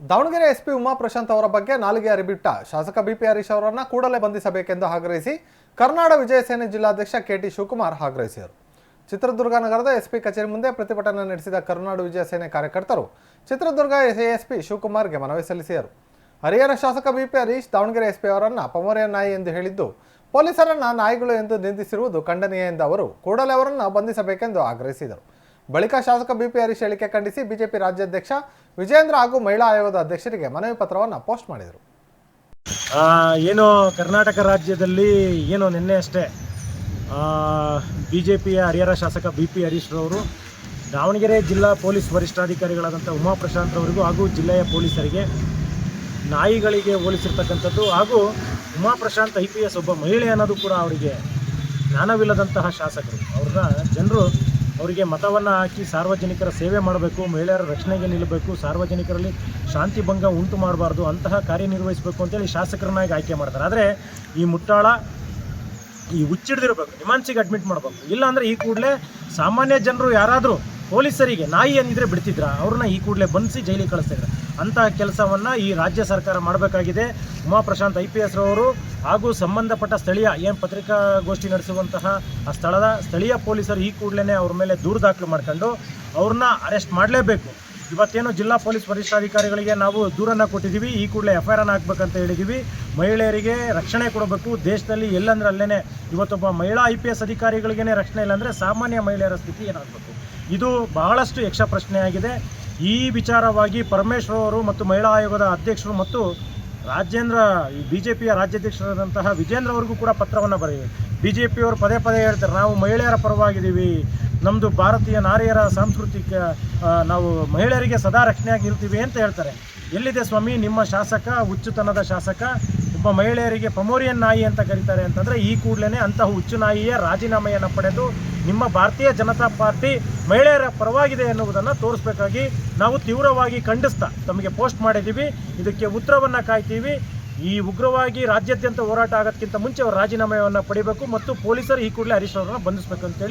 Davanagere SP Uma Prashant ಅವರ ಬಗ್ಗೆ ನಾಲಿಗೆ ಅರಿಬಿಟ್ಟ ಶಾಸಕ ಬಿಪಿ ಹರೀಶ್ ಅವರನ್ನು ಕೂಡಲೇ ಬಂಧಿಸಬೇಕೆಂದು ಆಗ್ರಹಿಸಿ ಕರ್ನಾಡ ವಿಜಯ ಸೇನೆ ಜಿಲ್ಲಾಧ್ಯಕ್ಷ ಕೆಟಿ ಶಿವಕುಮಾರ್ ಆಗ್ರಹಿಸಿದರು. ಚಿತ್ರದುರ್ಗ ನಗರದ ಎಸ್ಪಿ ಕಚೇರಿ ಮುಂದೆ ಪ್ರತಿಭಟನೆ ನಡೆಸಿದ ಕರ್ನಾಡು ವಿಜಯ ಸೇನೆ ಕಾರ್ಯಕರ್ತರು ಚಿತ್ರದುರ್ಗ ಎಸ್ಪಿ ಶಿವಕುಮಾರ್ಗೆ ಮನವಿ ಸಲ್ಲಿಸಿದರು. ಹರಿಹರ ಶಾಸಕ ಬಿಪಿ ಹರೀಶ್ ದಾವಣಗೆರೆ ಎಸ್ಪಿ ಅವರನ್ನು ಪಮೋರಿಯ ನಾಯಿ ಎಂದು ಹೇಳಿದ್ದು, ಪೊಲೀಸರನ್ನ ನಾಯಿಗಳು ಎಂದು ನಿಂದಿಸಿರುವುದು ಖಂಡನೀಯ ಎಂದು ಅವರು ಕೂಡಲೇ ಅವರನ್ನು ಬಂಧಿಸಬೇಕೆಂದು ಆಗ್ರಹಿಸಿದರು. ಬಳಿಕ ಶಾಸಕ ಬಿಪಿ ಹರೀಶ್ ಹೇಳಿಕೆ ಖಂಡಿಸಿ ಬಿಜೆಪಿ ರಾಜ್ಯಾಧ್ಯಕ್ಷ ವಿಜೇಂದ್ರ ಹಾಗೂ ಮಹಿಳಾ ಆಯೋಗದ ಅಧ್ಯಕ್ಷರಿಗೆ ಮನವಿ ಪತ್ರವನ್ನು ಪೋಸ್ಟ್ ಮಾಡಿದರು. ಏನು ಕರ್ನಾಟಕ ರಾಜ್ಯದಲ್ಲಿ ಏನು ನಿನ್ನೆ ಅಷ್ಟೇ ಬಿ ಜೆ ಪಿಯ ಹರಿಹರ ಶಾಸಕ ಬಿ ಪಿ ಹರೀಶ್ರವರು ದಾವಣಗೆರೆ ಜಿಲ್ಲಾ ಪೊಲೀಸ್ ವರಿಷ್ಠಾಧಿಕಾರಿಗಳಾದಂಥ ಉಮಾ ಪ್ರಶಾಂತ್ ಅವರಿಗೂ ಹಾಗೂ ಜಿಲ್ಲೆಯ ಪೊಲೀಸರಿಗೆ, ನಾಯಿಗಳಿಗೆ ಹೋಲಿಸಿರ್ತಕ್ಕಂಥದ್ದು ಹಾಗೂ Uma Prashant I P S ಒಬ್ಬ ಮಹಿಳೆ ಅನ್ನೋದು ಕೂಡ ಅವರಿಗೆ ಜ್ಞಾನವಿಲ್ಲದಂತಹ ಶಾಸಕರು. ಅವ್ರನ್ನ ಜನರು ಅವರಿಗೆ ಮತವನ್ನು ಹಾಕಿ ಸಾರ್ವಜನಿಕರ ಸೇವೆ ಮಾಡಬೇಕು, ಮಹಿಳೆಯರ ರಕ್ಷಣೆಗೆ ನಿಲ್ಲಬೇಕು, ಸಾರ್ವಜನಿಕರಲ್ಲಿ ಶಾಂತಿ ಭಂಗ ಉಂಟು ಮಾಡಬಾರ್ದು, ಅಂತಹ ಕಾರ್ಯನಿರ್ವಹಿಸಬೇಕು ಅಂತೇಳಿ ಶಾಸಕರನ್ನಾಗಿ ಆಯ್ಕೆ ಮಾಡ್ತಾರೆ. ಆದರೆ ಈ ಮುಟ್ಟಾಳ ಈ ಹುಚ್ಚಿಡ್ದಿರಬೇಕು, ನಿಮಾನ್ಸಿಗೆ ಅಡ್ಮಿಟ್ ಮಾಡಬೇಕು. ಇಲ್ಲಾಂದರೆ ಈ ಕೂಡಲೇ ಸಾಮಾನ್ಯ ಜನರು ಯಾರಾದರೂ ಪೊಲೀಸರಿಗೆ ನಾಯಿ ಏನಿದ್ರೆ ಬಿಡ್ತಿದ್ರ, ಅವ್ರನ್ನ ಈ ಕೂಡಲೇ ಬಂಧಿಸಿ ಜೈಲಿಗೆ ಕಳಿಸ್ತಿದ್ರು ಅಂತಹ ಕೆಲಸವನ್ನು ಈ ರಾಜ್ಯ ಸರ್ಕಾರ ಮಾಡಬೇಕಾಗಿದೆ. Uma Prashant I P S ರವರು ಹಾಗೂ ಸಂಬಂಧಪಟ್ಟ ಸ್ಥಳೀಯ ಏನು ಪತ್ರಿಕಾಗೋಷ್ಠಿ ನಡೆಸುವಂತಹ ಆ ಸ್ಥಳದ ಸ್ಥಳೀಯ ಪೊಲೀಸರು ಈ ಕೂಡಲೇ ಅವ್ರ ಮೇಲೆ ದೂರು ದಾಖಲು ಮಾಡ್ಕೊಂಡು ಅವ್ರನ್ನ ಅರೆಸ್ಟ್ ಮಾಡಲೇಬೇಕು. ಇವತ್ತೇನು ಜಿಲ್ಲಾ ಪೊಲೀಸ್ ವರಿಷ್ಠಾಧಿಕಾರಿಗಳಿಗೆ ನಾವು ದೂರನ್ನು ಕೊಟ್ಟಿದ್ದೀವಿ ಈ ಕೂಡಲೇ ಎಫ್ ಐ ಆರ್ ಹಾಕ್ಬೇಕಂತ ಹೇಳಿದ್ದೀವಿ ಮಹಿಳೆಯರಿಗೆ ರಕ್ಷಣೆ ಕೊಡಬೇಕು. ದೇಶದಲ್ಲಿ ಎಲ್ಲಂದ್ರೆ ಅಲ್ಲೇ ಇವತ್ತೊಬ್ಬ ಮಹಿಳಾ ಐ ಪಿ ಎಸ್ ಅಧಿಕಾರಿಗಳಿಗೇ ರಕ್ಷಣೆ ಇಲ್ಲಾಂದರೆ ಸಾಮಾನ್ಯ ಮಹಿಳೆಯರ ಸ್ಥಿತಿ ಏನಾಗಬೇಕು? ಇದು ಬಹಳಷ್ಟು ಯಕ್ಷ ಪ್ರಶ್ನೆಯಾಗಿದೆ ಈ ವಿಚಾರವಾಗಿ ಪರಮೇಶ್ವರ್ ಅವರು ಮತ್ತು ಮಹಿಳಾ ಆಯೋಗದ ಅಧ್ಯಕ್ಷರು ಮತ್ತು ರಾಜೇಂದ್ರ ಬಿ ಜೆ ಪಿಯ ರಾಜ್ಯಾಧ್ಯಕ್ಷರಾದಂತಹ ವಿಜೇಂದ್ರ ಅವರಿಗೂ ಕೂಡ ಪತ್ರವನ್ನು ಬರೆಯಿರಿ. ಬಿ ಜೆ ಪಿಯವರು ಪದೇ ಪದೇ ಹೇಳ್ತಾರೆ, ನಾವು ಮಹಿಳೆಯರ ಪರವಾಗಿದ್ದೀವಿ. ನಮ್ಮದು ಭಾರತೀಯ ನಾರಿಯರ ಸಾಂಸ್ಕೃತಿಕ ನಾವು ಮಹಿಳೆಯರಿಗೆ ಸದಾ ರಕ್ಷಣೆಯಾಗಿ ಇರ್ತೀವಿ ಅಂತ ಹೇಳ್ತಾರೆ. ಎಲ್ಲಿದೆ ಸ್ವಾಮಿ ನಿಮ್ಮ ಶಾಸಕ, ಹುಚ್ಚುತನದ ಶಾಸಕ? ಒಬ್ಬ ಮಹಿಳೆಯರಿಗೆ ಪಮೋರಿಯನ್ ನಾಯಿ ಅಂತ ಕರೀತಾರೆ ಅಂತಂದರೆ ಈ ಕೂಡಲೇ ಅಂತಹ ಹುಚ್ಚು ನಾಯಿಯ ರಾಜೀನಾಮೆಯನ್ನು ಪಡೆದು ನಿಮ್ಮ ಭಾರತೀಯ ಜನತಾ ಪಾರ್ಟಿ ಮಹಿಳೆಯರ ಪರವಾಗಿದೆ ಎನ್ನುವುದನ್ನು ತೋರಿಸ್ಬೇಕಾಗಿ ನಾವು ತೀವ್ರವಾಗಿ ಖಂಡಿಸ್ತಾ ತಮಗೆ ಪೋಸ್ಟ್ ಮಾಡಿದ್ದೀವಿ. ಇದಕ್ಕೆ ಉತ್ತರವನ್ನು ಕಾಯ್ತೀವಿ. ಈ ಉಗ್ರವಾಗಿ ರಾಜ್ಯಾದ್ಯಂತ ಹೋರಾಟ ಆಗೋದಕ್ಕಿಂತ ಮುಂಚೆ ಅವರು ರಾಜೀನಾಮೆಯನ್ನು ಪಡಿಬೇಕು ಮತ್ತು ಪೊಲೀಸರು ಈ ಕೂಡಲೇ ಹರೀಶ್ ಅವರನ್ನು ಬಂಧಿಸಬೇಕು ಅಂತೇಳಿ